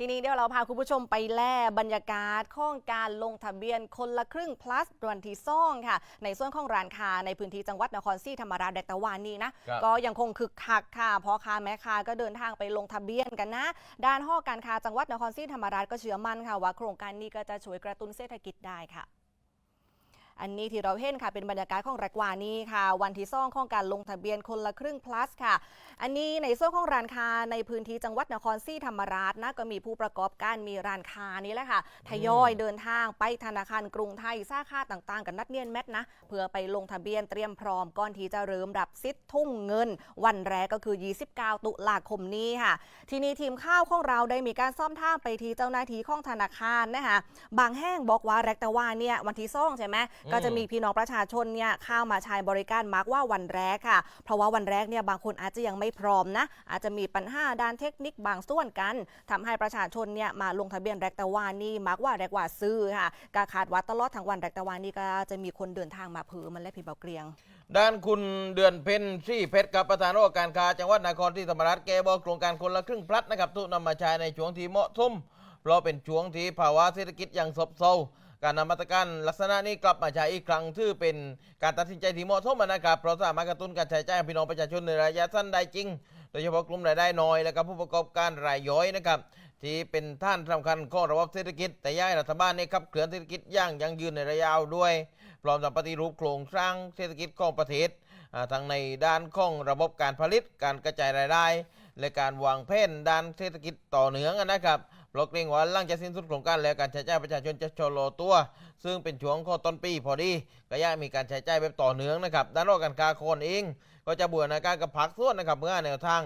ทีนี้เดี๋ยวเราพาคุณผู้ชมไปแล่บรรยากาศของการลงทะเบียนคนละครึ่ง plus วันที่ซ่องค่ะ ในส่วนของร้านค้าในพื้นที่จังหวัดนครศรีธรรมราชแดกตะวันนี้นะ ครับก็ยังคงคึกคักค่ะเพราะค้าแม่ค้าก็เดินทางไปลงทะเบียนกันนะ ด้านห้อการค้าจังหวัดนครศรีธรรมราชก็เชื่อมั่นค่ะว่าโครงการนี้ก็จะช่วยกระตุ้นเศรษฐกิจได้ค่ะ อันนี้ที่เราเห็นค่ะเป็นบรรยากาศของแรกวานี้ค่ะ วันที่ซ่องของการลงทะเบียนคนละครึ่ง plus ค่ะ อันนี้ในส่วนของร้านค้าในพื้นที่จังหวัดนครศรีธรรมราชนะก็มีผู้ประกอบการมีร้านค้านี้แหละค่ะทยอยเดินทางไปธนาคารกรุงไทยสาขาต่างๆ กันนัดเนียนแมทนะเพื่อไปลงทะเบียนเตรียมพร้อมก่อนที่จะเริ่มรับสิทธิ์ทุ่งเงิน วันแรกก็คือ 29 ตุลาคมนี้ค่ะ ทีนี้ทีมข่าวของเราได้มีการซ่อมท่ามไปที่เจ้าหน้าที่ของธนาคารนะคะบางแห่งบอกว่าแรกแต่ว่าเนี่ยวันที่ซ่องใช่ไหมก็จะมีพี่น้องประชาชนเนี่ยเข้ามาใช้บริการมาร์กว่าวันแรกค่ะ เพราะว่าวันแรกเนี่ยบางคนอาจจะยังไม่พร้อมนะ อาจจะมีปัญหาด้านเทคนิคบางส่วนกันทำให้ประชาชนเนี่ยมาลงทะเบียนแรกต่ว่านี่มาร์กว่าแรกว่าซื้อค่ะกาคาดว่าตลอดทั้งวันแรกต่ว่านี่ก็จะมีคนเดินทางมาเผือมันและพี่เบาเกลียง ด้านคุณเดือนเพ็ญซี่เพชรกับประธานว่าการค้าจังหวัดนครศรีธรรมราชแกบอกโครงการคนละครึ่งพลัดนะครับทุกนำมาใช้ในช่วงที่เหมาะสมเพราะเป็นช่วงที่ภาวะเศรษฐกิจยังซบเซา การนำมาตรการลักษณะนี้กลับมาใช้อีกครั้งถือเป็นการตัดสินใจที่เหมาะสมนะครับเพราะสามารถกระตุ้นการใช้จ่ายของพี่น้องประชาชนในระยะสั้นได้จริง โดยเฉพาะกลุ่มรายได้น้อยและก็ผู้ประกอบการรายย่อยนะครับที่เป็นท่านสำคัญของระบบเศรษฐกิจ แต่ย้ายรัฐบาลนี่ยขับเคลื่อนเศรษฐกิจอย่างยั่งยืนในระยะยาวด้วยพร้อมทั้งปฏิรูปโครงสร้างเศรษฐกิจของประเทศทั้งในด้านของระบบการผลิตการกระจายรายได้ และการวางแผนด้านเศรษฐกิจต่อเนื่องนะครับเพราะเกรงว่าหลังจากสิ้นสุดโครงการแล้วการใช้จ่ายประชาชนจะชะลอตัว ซึ่งเป็นช่วงขอต้นปีพอดีก็ยังมีการใช้จ่ายแบบต่อเนื่องนะครับด้านรอการค้าคนเอง ก็จะบูรณาการกับพักส่วนนะครับเมื่อแนวทาง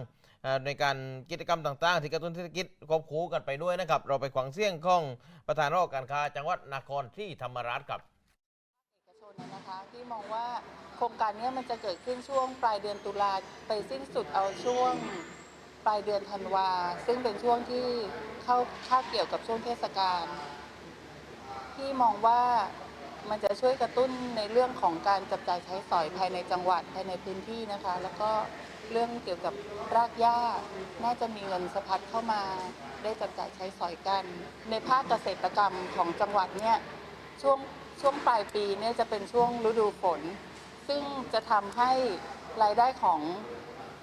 ในการกิจกรรมต่างๆ ที่กระตุ้นเศรษฐกิจควบคู่กันไปด้วยนะครับ เราไปขวางเสี่ยงของประธานรอการค้าจังหวัดนครศรีธรรมราชครับเอกชนนะคะที่มองว่าโครงการนี้มันจะเกิดขึ้นช่วงปลายเดือนตุลาไปสิ้นสุดเอาช่วง ปลายเดือนธันวา ซึ่งเป็นช่วงที่เข้าคาเกี่ยวกับช่วงเทศกาลที่มองว่ามันจะช่วยกระตุ้นในเรื่องของการจับจ่ายใช้สอยภายในจังหวัดภายในพื้นที่นะคะ แล้วก็เรื่องเกี่ยวกับรากหญ้าน่าจะมีเงินสะพัดเข้ามา ได้จับจ่ายใช้สอยกัน ในภาคเกษตรกรรมของจังหวัดเนี่ยช่วงช่วงปลายปีเนี่ยจะเป็นช่วงฤดูฝน ซึ่งจะทำให้รายได้ของ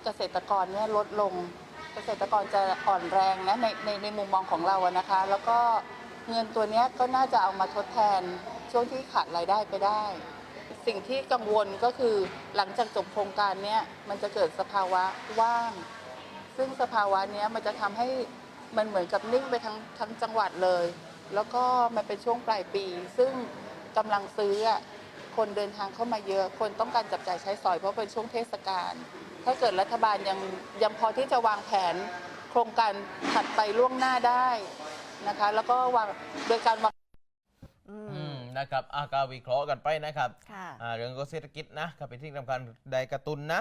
เกษตรกรเนี่ยลดลง เกษตรกรจะอ่อนแรงนะในในในมุมมองของเราอะนะคะ แล้วก็เงินตัวเนี้ยก็น่าจะเอามาทดแทนช่วงที่ขาดรายได้ไปได้ สิ่งที่กังวลก็คือหลังจากจบโครงการเนี้ยมันจะเกิดสภาวะว่าง ซึ่งสภาวะเนี้ยมันจะทำให้มันเหมือนกับนิ่งไปทั้งทั้งจังหวัดเลย แล้วก็มันเป็นช่วงปลายปี ซึ่งกำลังซื้ออะคนเดินทางเข้ามาเยอะ คนต้องการจับจ่ายใช้สอยเพราะเป็นช่วงเทศกาล ถ้าเกิดรัฐบาลยังยังพอที่จะวางแผนโครงการถัดไปล่วงหน้าได้นะคะ แล้วก็วางโดยการวาง อือืมมนะครับอากาวิเคราะห์กันไปนะครับค่ะ อ่าเรื่องก็เศรษฐกิจนะครับเป็นที่สำคัญได้กระตุนนะ